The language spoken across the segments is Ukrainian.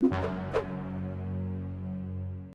you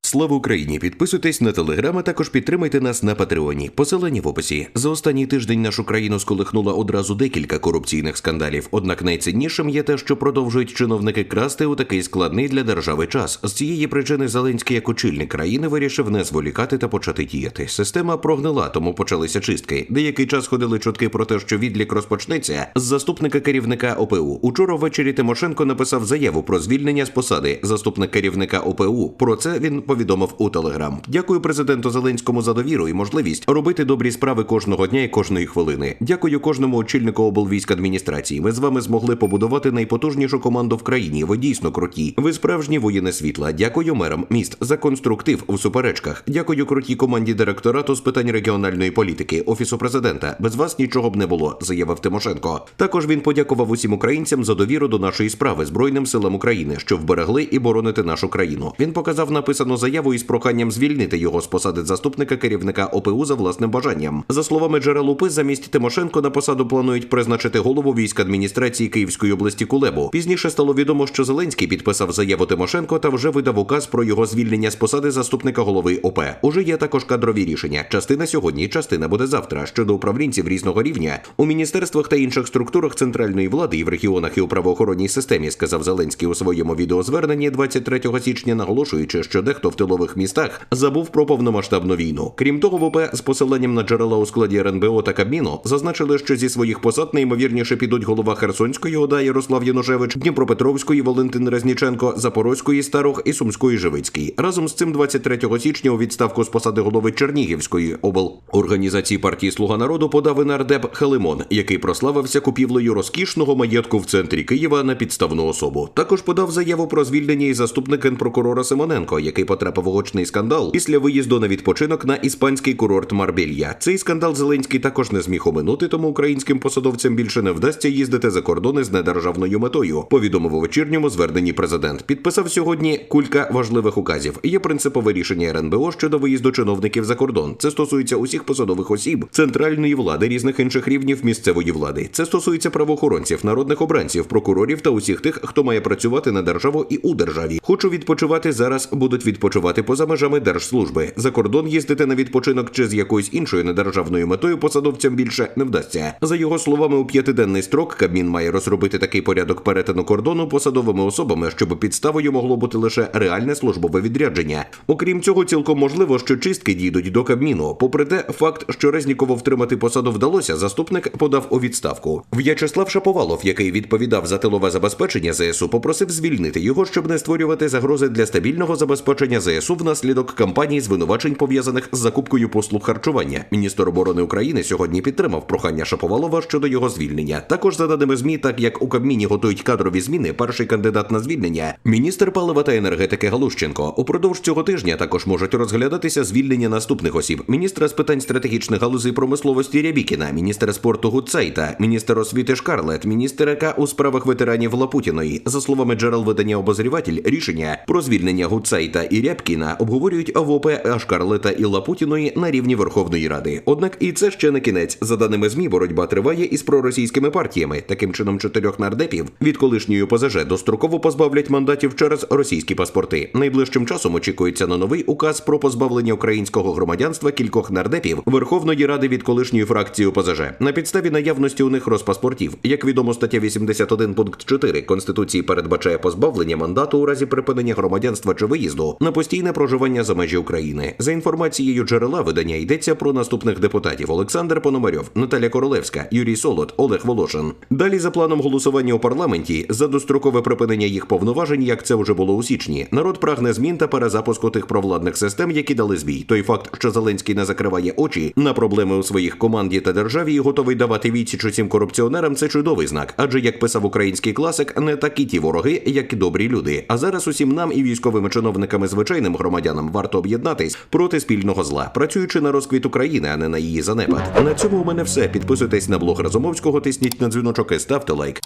Слава Україні! Підписуйтесь на телеграм, а також підтримайте нас на Патреоні. Посилання в описі. За останній тиждень нашу країну сколихнуло одразу декілька корупційних скандалів. Однак найціннішим є те, що продовжують чиновники красти у такий складний для держави час. З цієї причини Зеленський, як очільник країни, вирішив не зволікати та почати діяти. Система прогнила, тому почалися чистки. Деякий час ходили чутки про те, що відлік розпочнеться з заступника керівника ОПУ. Учора ввечері Тимошенко написав заяву про звільнення з посади. Заступник керівника ОПУ. Про це він повідомив у Телеграм. Дякую президенту Зеленському за довіру і можливість робити добрі справи кожного дня і кожної хвилини. Дякую кожному очільнику облвійськ адміністрації. Ми з вами змогли побудувати найпотужнішу команду в країні. Ви дійсно круті. Ви справжні воїни світла. Дякую мерам міст за конструктив у суперечках. Дякую крутій команді директорату з питань регіональної політики, офісу президента. Без вас нічого б не було, заявив Тимошенко. Також він подякував усім українцям за довіру до нашої справи збройним силам України, що вберегли і боронити нашу країну. Він показав написану заяву із проханням звільнити його з посади заступника керівника ОПУ за власним бажанням. За словами джерел УПИ, замість Тимошенко на посаду планують призначити голову військ адміністрації Київської області Кулебу. Пізніше стало відомо, що Зеленський підписав заяву Тимошенко та вже видав указ про його звільнення з посади заступника голови ОП. Уже є також кадрові рішення. Частина сьогодні, частина буде завтра. Щодо управлінців різного рівня у міністерствах та інших структурах центральної влади і в регіонах і у правоохоронній системі, сказав Зеленський у своєму відеозверненні 23 січня, наголошуючи, що дехто в тилових містах забув про повномасштабну війну. Крім того, в ОП з посиланням на джерела у складі РНБО та Кабміну зазначили, що зі своїх посад найімовірніше підуть голова Херсонської ОДА Ярослав Янушевич, Дніпропетровської Валентин Резніченко, Запорозької Старох і Сумської Живицький. Разом з цим 23 січня у відставку з посади голови Чернігівської облорганізації партії Слуга народу подав нардеп Хелимон, який прославився купівлею розкішного маєтку в центрі Києва на підставну особу. Також подав заяву про звільнення і заступник генпрокурора Симоненко, який потрапив гучний скандал після виїзду на відпочинок на іспанський курорт Марбелья. Цей скандал Зеленський також не зміг оминути, тому українським посадовцям більше не вдасться їздити за кордони з недержавною метою. Повідомив у вечірньому зверненні президент. Підписав сьогодні кулька важливих указів. Є принципове рішення РНБО щодо виїзду чиновників за кордон. Це стосується усіх посадових осіб, центральної влади, різних інших рівнів місцевої влади. Це стосується правоохоронців, народних обранців, прокурорів та усіх тих, хто має працювати на державу і у державі. Хочу відпочивати зараз. Будуть відпочивати поза межами держслужби. За кордон їздити на відпочинок чи з якоюсь іншою недержавною метою посадовцям більше не вдасться. За його словами, у п'ятиденний строк Кабмін має розробити такий порядок перетину кордону посадовими особами, щоб підставою могло бути лише реальне службове відрядження. Окрім цього, цілком можливо, що чистки дійдуть до Кабміну. Попри те, факт, що Резнікова втримати посаду вдалося, заступник подав у відставку. В'ячеслав Шаповалов, який відповідав за тилове забезпечення ЗСУ, попросив звільнити його, щоб не створювати загрози для стабільного забезпечення ЗСУ внаслідок кампанії звинувачень пов'язаних з закупкою послуг харчування. Міністр оборони України сьогодні підтримав прохання Шаповалова щодо його звільнення. Також за даними змі, так як у Кабміні готують кадрові зміни, перший кандидат на звільнення міністр палива та енергетики Галущенко. Упродовж цього тижня також можуть розглядатися звільнення наступних осіб: міністра з питань стратегічних галузей промисловості Рябікіна, міністра спорту Гуцайта, міністр освіти Шкарлет, міністр ЕК у справах ветеранів Лапутіної. За словами джерел видання обозріватель, рішення про звільнення Гуцайта і Рябкіна обговорюють в ОП Шкарлета і Лапутіної на рівні Верховної Ради. Однак і це ще не кінець. За даними змі, боротьба триває із проросійськими партіями. Таким чином, чотирьох нардепів від колишньої ОПЗЖ достроково позбавлять мандатів через російські паспорти. Найближчим часом очікується на новий указ про позбавлення українського громадянства кількох нардепів Верховної Ради від колишньої фракції ОПЗЖ на підставі наявності у них розпаспортів. Як відомо, стаття 81 пункт 4 Конституції передбачає позбавлення мандату у разі припинення громадянства чи виїзду на постійне проживання за межі України. За інформацією джерела видання йдеться про наступних депутатів: Олександр Пономарьов, Наталя Королевська, Юрій Солод, Олег Волошин. Далі за планом голосування у парламенті за дострокове припинення їх повноважень, як це вже було у січні. Народ прагне змін та перезапуску тих провладних систем, які дали збій. Той факт, що Зеленський не закриває очі на проблеми у своїх команді та державі і готовий давати відсіч усім корупціонерам, це чудовий знак. Адже як писав український класик, не такі ті вороги, як і добрі люди. А зараз усім нам і військовими чиновниками, звичайним громадянам, варто об'єднатись проти спільного зла, працюючи на розквіт України, а не на її занепад. На цьому у мене все. Підписуйтесь на блог Разумовського, тисніть на дзвіночок і ставте лайк.